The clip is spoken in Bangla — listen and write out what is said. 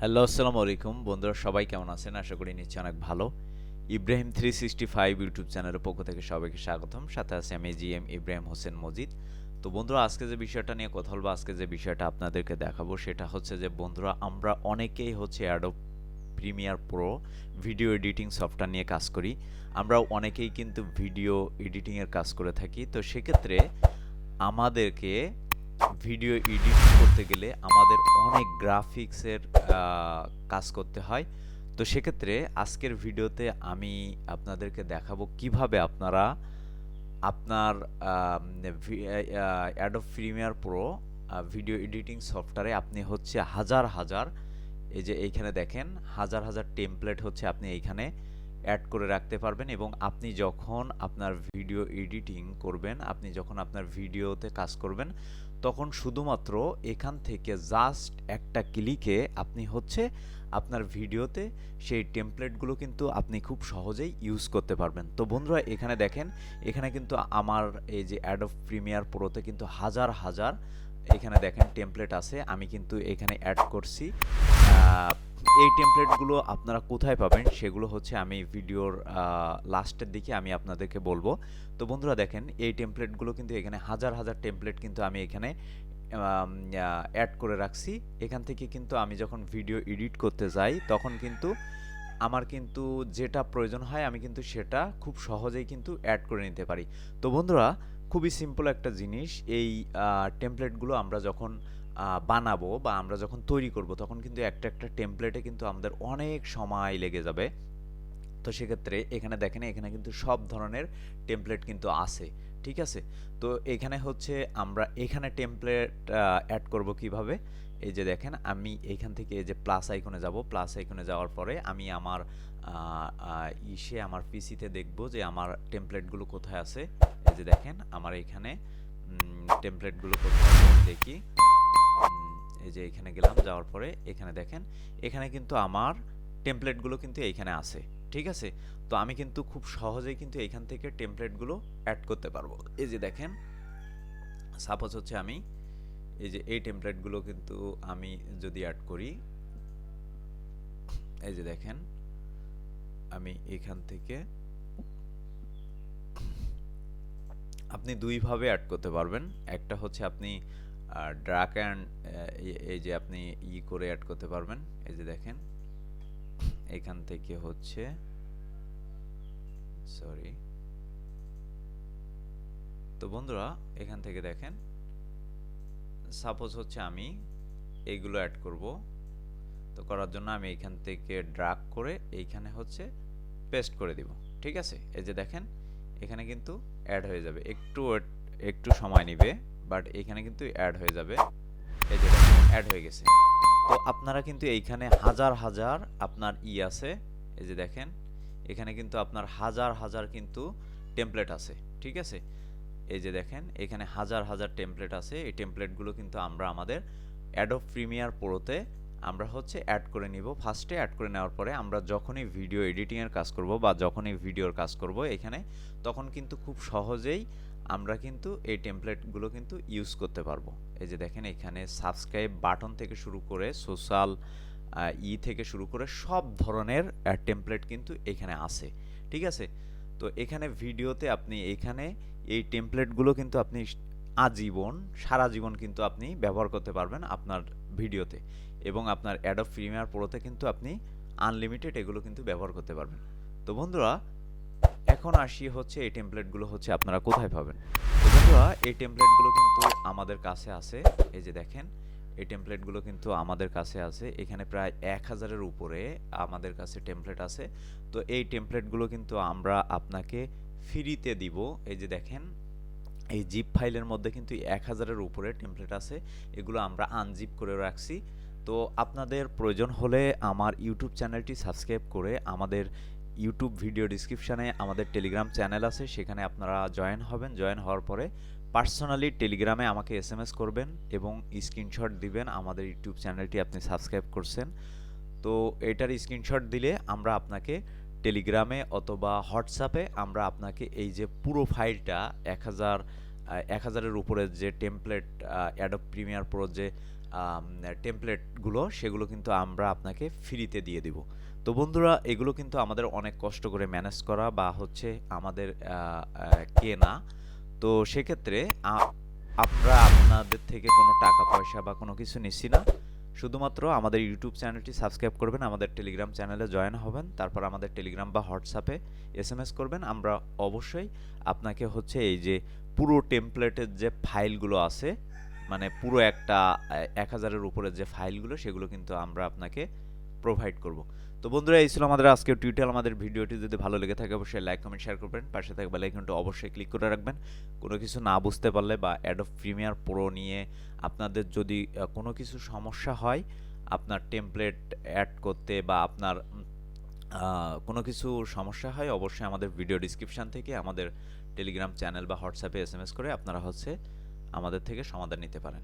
হ্যালো, আসসালামু আলাইকুম। বন্ধুরা, সবাই কেমন আছেন? আশা করি নিশ্চয়ই অনেক ভালো। Ibrahim three sixty five YouTube চ্যানেলের পক্ষ থেকে সবাইকে স্বাগতম। সাথে আছে আমি জি এম ইব্রাহিম হোসেন মজিদ। তো বন্ধুরা, আজকে যে বিষয়টা নিয়ে কথা বলব, আজকে যে বিষয়টা আপনাদেরকে দেখাবো, সেটা হচ্ছে যে, বন্ধুরা, আমরা অনেকেই হচ্ছে Adobe premiere pro video editing software নিয়ে কাজ করি। আমরা অনেকেই কিন্তু ভিডিও এডিটিংয়ের কাজ করে থাকি। তো সেক্ষেত্রে আমাদেরকে ভিডিও এডিট করতে গেলে আমাদের অনেক গ্রাফিক্সের কাজ করতে হয়। তো সেক্ষেত্রে আজকের ভিডিওতে আমি আপনাদেরকে দেখাবো কীভাবে আপনারা আপনার Adobe premiere pro video editing সফটওয়্যারে আপনি হচ্ছে হাজার হাজার, এই যে এইখানে দেখেন, হাজার হাজার টেমপ্লেট হচ্ছে আপনি এইখানে অ্যাড করে রাখতে পারবেন এবং আপনি যখন আপনার ভিডিও এডিটিং করবেন, আপনি যখন আপনার ভিডিওতে কাজ করবেন তখন শুধুমাত্র এখান থেকে জাস্ট একটা ক্লিকে আপনি হচ্ছে আপনার ভিডিওতে সেই টেমপ্লেটগুলো কিন্তু আপনি খুব সহজেই ইউজ করতে পারবেন। তো বন্ধুরা, এখানে দেখেন, এখানে কিন্তু আমার এই যে অ্যাড অফ প্রিমিয়ার প্রোতে কিন্তু হাজার হাজার এখানে দেখেন টেমপ্লেট আছে, আমি কিন্তু এখানে অ্যাড করছি। এই টেমপ্লেটগুলো আপনারা কোথায় পাবেন সেগুলো হচ্ছে আমি ভিডিওর লাস্টের দিকে আমি আপনাদেরকে বলব। তো বন্ধুরা দেখেন, এই টেমপ্লেটগুলো কিন্তু এখানে হাজার হাজার টেমপ্লেট কিন্তু আমি এখানে অ্যাড করে রাখছি। এখান থেকে কিন্তু আমি যখন ভিডিও এডিট করতে যাই, তখন কিন্তু আমার কিন্তু যেটা প্রয়োজন হয়, আমি কিন্তু সেটা খুব সহজেই কিন্তু অ্যাড করে নিতে পারি। তো বন্ধুরা খুবই সিম্পল একটা জিনিস। এই টেমপ্লেটগুলো আমরা যখন বানাবো বা আমরা যখন তৈরি করব, তখন কিন্তু একটা একটা টেমপ্লেটে কিন্তু আমাদের অনেক সময় লেগে যাবে। তো সেক্ষেত্রে এখানে দেখেন, এখানে কিন্তু সব ধরনের টেমপ্লেট কিন্তু আছে, ঠিক আছে? তো এখানে হচ্ছে আমরা এখানে টেমপ্লেট অ্যাড করব কীভাবে? এই যে দেখেন, আমি এখান থেকে এই যে প্লাস আইকনে যাব প্লাস আইকনে যাওয়ার পরে আমি আমার ইসে, আমার পিসিতে দেখব যে আমার টেমপ্লেটগুলো কোথায় আছে। যে দেখেন, আমার এখানে টেমপ্লেটগুলো দেখি এই যে এখানে গেলাম, যাওয়ার পরে এখানে দেখেন, এখানে কিন্তু আমার টেমপ্লেটগুলো কিন্তু এইখানে আছে, ঠিক আছে? তো আমি কিন্তু খুব সহজেই কিন্তু এখান থেকে টেমপ্লেটগুলো অ্যাড করতে পারব। এই যে দেখেন সাপোজ হচ্ছে আমি, এই যে এই টেমপ্লেটগুলো কিন্তু আমি যদি অ্যাড করি, এই যে দেখেন, আমি এখান থেকে আপনি দুইভাবে অ্যাড করতে পারবেন। একটা হচ্ছে আপনি ড্রাক অ্যান্ড এই যে আপনি ই করে অ্যাড করতে পারবেন। এই যে দেখেন। এখান থেকে হচ্ছে সরি তো বন্ধুরা, এখান থেকে দেখেন। সাপোজ হচ্ছে আমি এইগুলো অ্যাড করব। তো করার জন্য আমি এখান থেকে ড্রাগ করে এইখানে হচ্ছে পেস্ট করে দিব। ঠিক আছে? এই যে দেখেন। এখানে কিন্তু অ্যাড হয়ে যাবে। একটু একটু সময় নেবে বাট এখানে কিন্তু অ্যাড হয়ে যাবে। এই যে অ্যাড হয়ে গেছে। তো আপনারা কিন্তু এইখানে হাজার হাজার আপনার ই আছে। এই যে দেখেন, এখানে কিন্তু আপনার হাজার হাজার কিন্তু টেমপ্লেট আছে, ঠিক আছে? এই যে দেখেন, এখানে হাজার হাজার টেমপ্লেট আছে। এই টেমপ্লেটগুলো কিন্তু আমরা আমাদের অ্যাডো প্রিমিয়ার প্রোতে আমরা হচ্ছে অ্যাড করে নিব। ফার্স্টে অ্যাড করে নেওয়ার পরে আমরা যখনই ভিডিও এডিটিংয়ের কাজ করব বা যখনই ভিডিওর কাজ করব এখানে, তখন কিন্তু খুব সহজেই আমরা কিন্তু এই টেমপ্লেটগুলো কিন্তু ইউজ করতে পারব। এই যে দেখেন এখানে সাবস্ক্রাইব বাটন থেকে শুরু করে সোশ্যাল ই থেকে শুরু করে সব ধরনের টেমপ্লেট কিন্তু এখানে আছে। ঠিক আছে? তো এখানে ভিডিওতে আপনি এখানে এই টেমপ্লেটগুলো কিন্তু আপনি আজীবন, সারা জীবন কিন্তু আপনি ব্যবহার করতে পারবেন আপনার ভিডিওতে এবং আপনার অ্যাড অফ প্রিমিয়ার প্রোতে কিন্তু আপনি আনলিমিটেড এগুলো কিন্তু ব্যবহার করতে পারবেন। তো বন্ধুরা, এখন আসি হচ্ছে এই টেমপ্লেটগুলো হচ্ছে আপনারা কোথায় পাবেন। তো বন্ধুরা, এই টেমপ্লেটগুলো কিন্তু আমাদের কাছে আছে, এই যে দেখেন, এই টেমপ্লেটগুলো কিন্তু আমাদের কাছে আছে, এখানে প্রায় এক হাজারের উপরে আমাদের কাছে টেমপ্লেট আছে। তো এই টেমপ্লেটগুলো কিন্তু আমরা আপনাকে ফ্রিতে দিব, এই যে দেখেন, এই জিপ ফাইলের মধ্যে কিন্তু এক হাজারের উপরে টেমপ্লেট আছে, এগুলো আমরা আনজিপ করে রাখছি। তো আপনাদের প্রয়োজন হলে আমার ইউটিউব চ্যানেলটি সাবস্ক্রাইব করে আমাদের ইউটিউব ভিডিও ডিসক্রিপশানে আমাদের টেলিগ্রাম চ্যানেল আছে, সেখানে আপনারা জয়েন হবেন। জয়েন হওয়ার পরে পার্সোনালি টেলিগ্রামে আমাকে এস এম এস করবেন এবং স্ক্রিনশট দিবেন আমাদের ইউটিউব চ্যানেলটি আপনি সাবস্ক্রাইব করছেন। তো এটার স্ক্রিনশট দিলে আমরা আপনাকে টেলিগ্রামে অথবা হোয়াটসঅ্যাপে আমরা আপনাকে এই যে পুরো ফাইলটা এক হাজার এক হাজারের উপরে যে টেমপ্লেট অ্যাডব প্রিমিয়ার প্রো যে টেমপ্লেটগুলো সেগুলো কিন্তু আমরা আপনাকে ফ্রিতে দিয়ে দিব। তো বন্ধুরা, এগুলো কিন্তু আমাদের অনেক কষ্ট করে ম্যানেজ করা বা হচ্ছে আমাদের কেনা। তো সেক্ষেত্রে আমরা আপনাদের থেকে কোনো টাকা পয়সা বা কোনো কিছু নিচ্ছি না। শুধুমাত্র আমাদের ইউটিউব চ্যানেলটি সাবস্ক্রাইব করবেন, আমাদের টেলিগ্রাম চ্যানেলে জয়েন হবেন, তারপর আমাদের টেলিগ্রাম বা হোয়াটসঅ্যাপে এস করবেন। আমরা অবশ্যই আপনাকে হচ্ছে এই যে পুরো টেমপ্লেটের যে ফাইলগুলো আছে মানে পুরো একটা এক হাজারের উপরে যে ফাইলগুলো সেগুলো কিন্তু আমরা আপনাকে প্রোভাইড করব। তো বন্ধুরা, এই ছিল আমাদের আজকের টিউটোরিয়াল আমাদের ভিডিওটি যদি ভালো লেগে থাকে, অবশ্যই লাইক কমেন্ট শেয়ার করবেন। পাশে থাকা বেল আইকনটা অবশ্যই ক্লিক করে রাখবেন। কোনো কিছু না বুঝতে পারলে বা অ্যাডব প্রিমিয়ার প্রো নিয়ে আপনাদের যদি কোনো কিছু সমস্যা হয়, আপনার টেমপ্লেট অ্যাড করতে বা আপনার কোনো কিছু সমস্যা হয়, অবশ্যই আমাদের ভিডিও ডিসক্রিপশান থেকে, আমাদের টেলিগ্রাম চ্যানেল বা হোয়াটসঅ্যাপে এস করে আপনারা হচ্ছে আমাদের থেকে সমাধান নিতে পারেন।